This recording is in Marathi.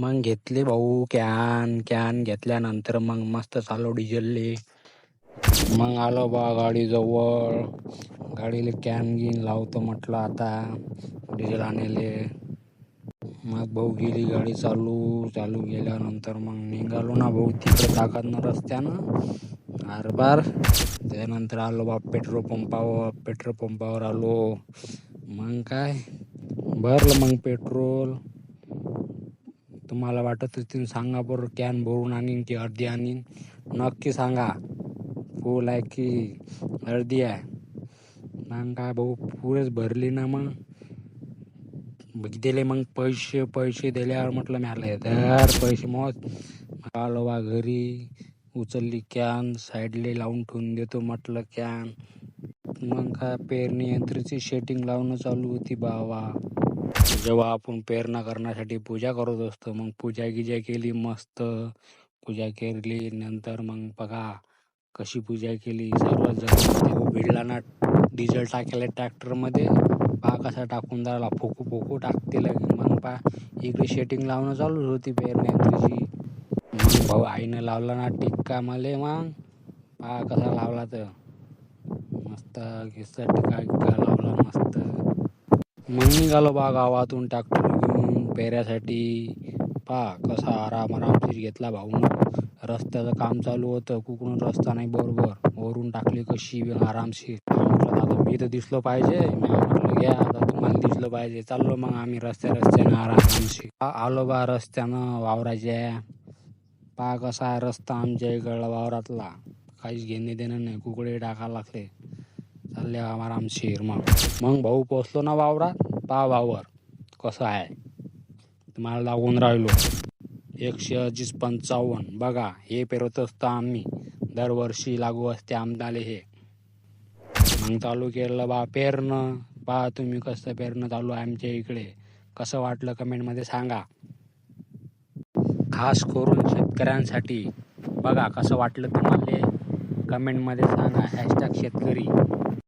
मग घेतले भाऊ कॅन कॅन घेतल्यानंतर मग मस्त चालू डिझेलले. मग आलो बा गाडी जवळ गाडीला कॅन गिन लावतो म्हटलं आता डिझेल आणायले मग भाऊ गेली गाडी चालू चालू गेल्यानंतर मग निघालो ना भाऊ तिकडे ताकदनं रस्त्यानं. आरबार त्यानंतर आलो बा पेट्रोल पंपावर पेट्रोल पंपावर आलो. मग काय? भरलं मग पेट्रोल. तुम्हाला वाटत असतील सांगा बरं कॅन भरून आणीन की अर्धी आणीन. नक्की सांगा. फुल आहे की अर्धी आहे? मग काय भाऊ पुरेच भरली ना मग. दिले मग पैसे पैसे दिल्यावर म्हटलं मी तर पैसे मग आलो वा घरी उचलली कॅन साईडले लावून ठेवून देतो म्हटलं कॅन. मग काय पेरणी यंत्राची शेटिंग लावणं चालू होती बावा जेव्हा आपण पेरणा करण्यासाठी पूजा करत असतो मग पूजा गिजा केली मस्त. पूजा केली नंतर मग बघा कशी पूजा केली. सर्व जण भिडला ना डिझेल टाकायला ट्रॅक्टरमध्ये. पा कसा टाकून द्यायला फोकू फोकू टाकते लगे मग पा इकडे शेटिंग लावणं चालूच होती पेरण्याची मग भाऊ आईनं लावला ना टिक्का मले मग. पा कसा लावला तर. मस्त घिसा टिक्का लावला मस्त. मग निघालो बा गावातून ट्रॅक्टर घेऊन पेऱ्यासाठी. पा कसा आराम आरामशीर घेतला भाऊन रस्त्याचं काम चालू होतं कुकडून रस्ता नाही बरोबर. वरून टाकली कशी आरामशीर. म्हटलं मी तर दिसलो पाहिजे. मी म्हटलं घ्या आता तुम्हाला दिसलं पाहिजे. चाललो मग आम्ही रस्त्या रस्त्यानं आरामशीर. आलो बा रस्त्यानं वावराच्या. पा कसा आहे रस्ता आमच्या इकडला वावरातला. काहीच घेणे देणं नाही. कुकडे टाकायला लागले. चालले आरामशीर मग. मग भाऊ पोचलो ना वावरात पा वावर कसं आहे? तुम्हाला लागून राहिलो. एकशे अजीस पंचावन्न. बघा हे पेरत असतो आम्ही. दरवर्षी लागू असते आमदाले हे. मग चालू केलं बा पेरणं. पहा तुम्ही कसं पेरणं चालू आहे आमच्या इकडे. कसं वाटलं कमेंटमध्ये सांगा. खास करून शेतकऱ्यांसाठी. बघा कसं वाटलं तुम्हाला? कमेंटमध्ये सांगा. हॅशटॅग शेतकरी.